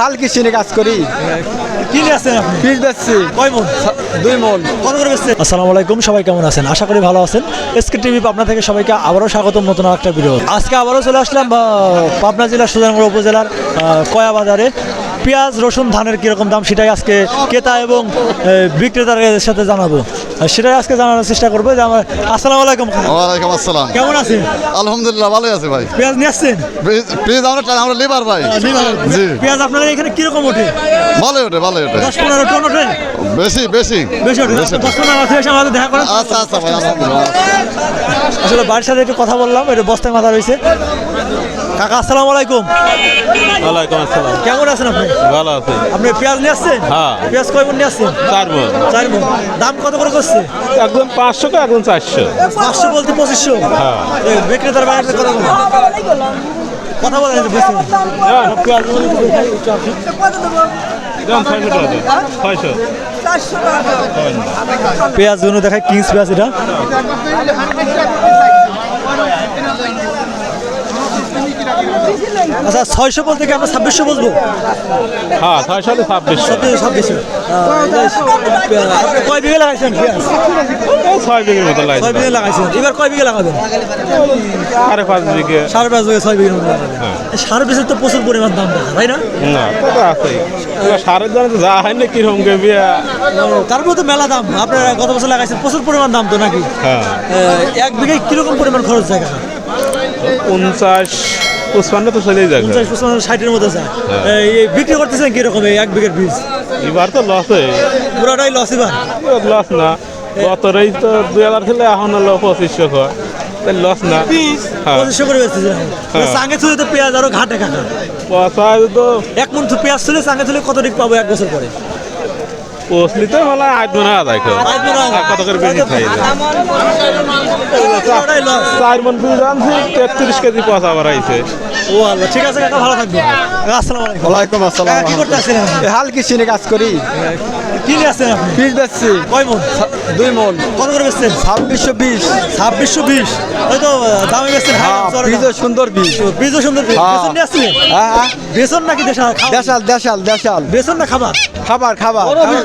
হাল কিসিনে কাজ করি। কি নিয়ে আপনি? বীজ বেচছি। কয় মন? দুই মন। কত করে বেচছেন? আসসালামু আলাইকুম সবাই কেমন আছেন? আশা করি ভালো আছেন। এসকে টিভি পাবনা থেকে সবাইকে আবারও স্বাগতম নতুন একটা ভিডিও আজকে আবারও চলে আসলাম পাবনা জেলার সুজানগড় উপজেলার কয়া বাজারে। পেঁয়াজ রসুন ধানের কীরকম দাম সেটাই আজকে ক্রেতা এবং বিক্রেতার সাথে জানাব। সেটাই আজকে জানানোর চেষ্টা করব যে আমার আসসালামু আলাইকুম ওয়ালাইকুম আসসালাম। কেমন আছেন? আলহামদুলিল্লাহ ভালোই আছে ভাই। পেঁয়াজ নিয়ে আসছেন? প্লিজ আমরা আমরা লিবার ভাই। জি। পেঁয়াজ আপনাদের এখানে কীরকম ওঠে? ভালোই ওঠে ভালোই ওঠে। দশ পনেরো টন ওঠে? বেশি বেশি। বেশি ওঠে দশ পনেরো মাসে এসে আমাদের দেখা করেন আচ্ছা আচ্ছা ভাই আলহামদুলিল্লাহ। আসলে বাড়ির সাথে একটু কথা বললাম এটা বস্তায় মাথা রয়েছে। কাকা আসসালামু আলাইকুম। ওয়ালাইকুম আসসালাম। কেমন আছেন আপনি? ভালো আছে। আপনি পেঁয়াজ নিয়ে আসছেন? হ্যাঁ। পেঁয়াজ কয় মন নিয়ে আসছেন? চার মন। চার মন। দাম কত করে করছে একদম পাঁচশো কে একদম চারশো। পাঁচশো বলতে পঁচিশশো। হ্যাঁ। বিক্রেতার বাড়িতে কথা বলে? কথা বলেন ছয়শো টাকা দেন। ছয়শো। পেঁয়াজগুলো দেখায় কিংস পেঁয়াজ এটা। আচ্ছা ছয়শো বলতে কি আমরা ছাব্বিশশো বলব? হ্যাঁ ছয়শো হলে ছাব্বিশশো। ছাব্বিশশো কয় বিঘে লাগাইছেন? ছয় বিঘের মতো ছয় বিঘে লাগাইছেন। এবার কয় বিঘে লাগাবেন? সাড়ে পাঁচ বিঘে। সাড়ে পাঁচ বিঘে ছয় বিঘের মতো লাগাবেন। এই সাড়ে তো প্রচুর পরিমাণ দাম দেখা তাই না? না তো তো আছেই। সারের তো যা হয় না কীরকম কে তারপরে তো মেলা দাম। আপনারা গত বছর লাগাইছেন প্রচুর পরিমাণ দাম তো নাকি? হ্যাঁ। এক বিঘে কীরকম পরিমাণ খরচ কাকা? পঞ্চাশ পঁচপান্ন তো চলেই যাবে পঞ্চাশ পঁচপান্ন ষাটের মতো যায় এই এই বিক্রি করতেছেন কীরকম এই এক বিঘের বীজ? এবার তো লস লসে পুরাটাই লস এবার? লস না। গতরেই তো দুই হাজার ছিল এখন হলো পঁচিশশো হয়। তাই লস না। হ্যাঁ। পঁচিশশো করে বেচতেছেন হ্যাঁ। সাঙ্গে ছুলে তো পেঁয়াজ আরও ঘাটে কাকা তো এক মন পেঁয়াজ ছুলে সাঙ্গে ছুলে কত দিক পাবো এক বছর পরে? পৌঁছলি তো ভালো আট মনে হয় দেখো কত করে বেশি খাই চার মন আনছি তেত্রিশ কেজি পচা বাড়াইছে। ও আল্লাহ ঠিক আছে কাকা ভালো থাকবেন। আসসালামু আলাইকুম। ওয়ালাইকুম আসসালাম। কি করতে আসছেন আপনি? হাল কিসিনে কাজ করি? কি নিয়ে আসছেন আপনি? বীজ বেচছি। কয় মন? দুই মন। কত করে বেচছেন? ছাব্বিশশো বিশ। ছাব্বিশশো বিশ। ওই তো দামে বেচছেন। হ্যাঁ বীজও সুন্দর বীজ বীজও সুন্দর বীজ। হ্যাঁ। বেসন নিয়ে আসছিলেন? হ্যাঁ হ্যাঁ। বেসন নাকি দেশাল? দেশাল দেশাল দেশাল। বেসন না খাবার? খাবার খাবার।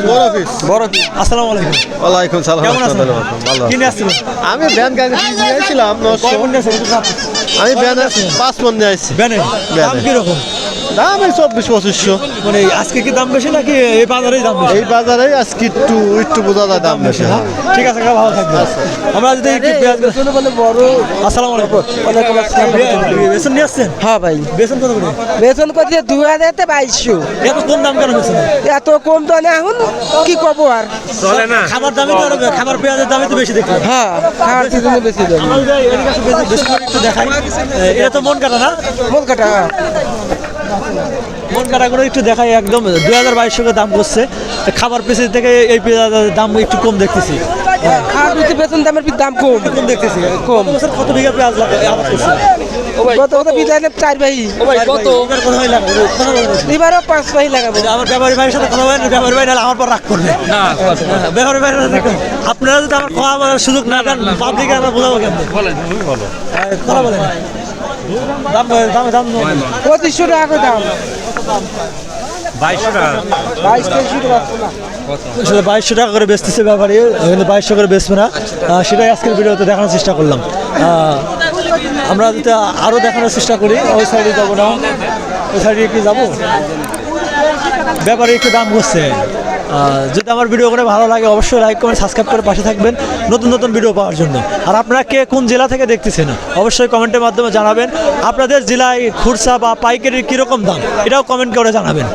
বড় পিস বড় পিস আসসালামু আলাইকুম। ওয়ালাইকুম সালাম। কেমন আছেন? ভালো কি নিয়ে আসছিলেন? আমি ভ্যান গাড়ি নিয়েছিলাম আমি ভ্যান পাঁচ মন নিয়ে আসছি ব্যানে দাম কীরকম? দাম এই চব্বিশ পঁচিশশো। মানে আজকে কি দাম বেশি নাকি এই বাজারেই দাম বেশি? এই বাজারে আজকে একটু একটু বোঝা যায় দাম বেশি হ্যাঁ। ঠিক আছে ভালো থাকবেন। আমরা যদি একটু পেঁয়াজ বলে বড়। আসসালামু আলাইকুম। বেসন নিয়ে আসছেন? হ্যাঁ ভাই। বেসন কত করে? বেতন করছে দুই হাজার বাইশশো। এত কম দাম কেন বেসন এত কম তো না এখন কি কব আর? খাবার দামই তো খাবার পেঁয়াজের দামই তো বেশি দেখলাম। হ্যাঁ খাওয়ার সিজনে বেশি দাম দেখাই। এটা তো মন কাটা না? মন কাটা মন কাটাগুলো একটু দেখাই একদম দুই হাজার বাইশশো দাম করছে। খাবার পিসের থেকে এই পেঁয়াজের দাম একটু কম দেখতেছি। খাওয়ার পিছনে বেতন দামের দাম কম। কম দেখতেছি কম। কত বিঘা পেঁয়াজ লাগা বিদায় চার ভাই। কত? হয়। এবারও পাঁচ ভাই লাগাবো। আমার ব্যাপারী ভাইয়ের সাথে কথা বলেন ব্যাপারী ভাই আমার পর রাগ করবে। না ব্যাপারী আপনারা যদি আমার খাওয়া সুযোগ না দেন পাবলিকে আমরা বোঝাবো কেন বলেন কথা বলেন। দাম বলেন, দাম। দাম পঁচিশশো টাকা। করে দাম বাইশ তেইশশো টাকা। আসলে বাইশশো টাকা করে বেচতেছে ব্যাপারে কিন্তু বাইশশো করে বেচবে না। সেটাই আজকের ভিডিওতে দেখানোর চেষ্টা করলাম। আমরা যদি আরও দেখানোর চেষ্টা করি ওই সাইডে যাব না। ওই সাইডে কি যাব? ব্যাপারে একটু দাম করছে যদি আমার ভিডিও করে ভালো লাগে, অবশ্যই লাইক কমেন্ট সাবস্ক্রাইব করে পাশে থাকবেন নতুন নতুন ভিডিও পাওয়ার জন্য। আর আপনারা কে কোন জেলা থেকে দেখতেছেন, অবশ্যই কমেন্টের মাধ্যমে জানাবেন। আপনাদের জেলায় খুরসা বা পাইকারির কীরকম দাম, এটাও কমেন্ট করে জানাবেন।